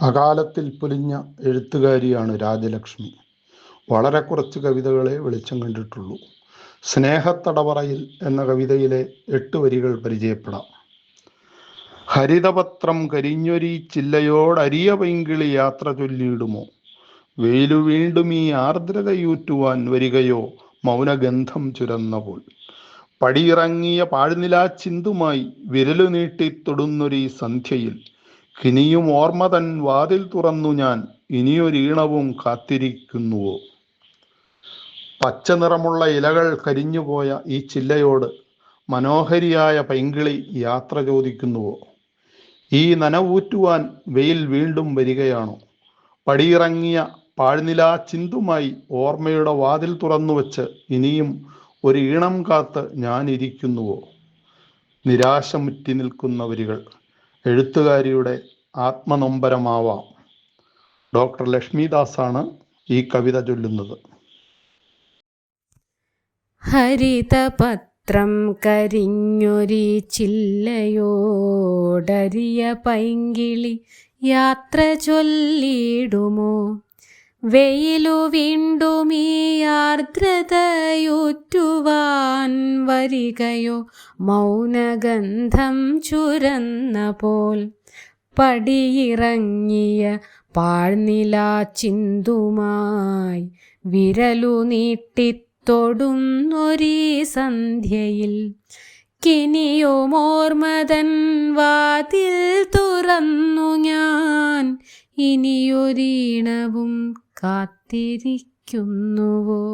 അകാലത്തിൽ പൊലിഞ്ഞ എഴുത്തുകാരിയാണ് രാജലക്ഷ്മി. വളരെ കുറച്ച് കവിതകളെ വെളിച്ചം കണ്ടിട്ടുള്ളൂ. സ്നേഹത്തടവറയിൽ എന്ന കവിതയിലെ എട്ട് വരികൾ പരിചയപ്പെടാം. ഹരിതപത്രം കരിഞ്ഞൊരി ചില്ലയോടരിയ പൈങ്കിളി യാത്ര ചൊല്ലിയിടുമോ? വെയിലു വീണ്ടും ഈ ആർദ്രതയൂറ്റുവാൻ വരികയോ മൗനഗന്ധം ചുരന്നപോൾ പടിയിറങ്ങിയ പാഴ്നിലാ ചിന്തുമായി വിരലു നീട്ടി തൊടുന്നൊരീ സന്ധ്യയിൽ കിനിയും ഓർമ്മ തൻ വാതിൽ തുറന്നു ഞാൻ ഇനിയൊരീണവും കാത്തിരിക്കുന്നുവോ? പച്ച നിറമുള്ള ഇലകൾ കരിഞ്ഞുപോയ ഈ ചില്ലയോട് മനോഹരിയായ പൈങ്കിളി യാത്ര ചോദിക്കുന്നുവോ? ഈ നനവൂറ്റുവാൻ വെയിൽ വീണ്ടും വരികയാണോ? പടിയിറങ്ങിയ പാഴ്നിലാ ചിന്തുമായി ഓർമ്മയുടെ വാതിൽ തുറന്നു വച്ച് ഇനിയും ഒരു ഈണം കാത്ത് ഞാനിരിക്കുന്നുവോ? നിരാശ മുറ്റി നിൽക്കുന്ന വരികൾ എഴുത്തുകാരിയുടെ ആത്മനൊമ്പരമാവാം. ഡോക്ടർ ലക്ഷ്മിദാസാണ് ഈ കവിത ചൊല്ലുന്നത്. ഹരിതപത്രം കരിഞ്ഞൊരി ചില്ലയോടരിയ പൈങ്കിളി യാത്ര ചൊല്ലിടുമോ? വെയിലു വീണ്ടും ഈ ആർദ്രതയുറ്റുവാൻ വരികയോ? മൗനഗന്ധം ചുരന്ന പോൽ പടിയിറങ്ങിയ പാഴ്നിലാ ചിന്തുമായി വിരലു നീട്ടിത്തൊടുന്നൊരീ സന്ധ്യയിൽ കിനിയുമോർമതൻ വാതിൽ തുറന്നു ഞാൻ ഇനിയൊരീണവും കാത്തിരിക്കുന്നുവോ?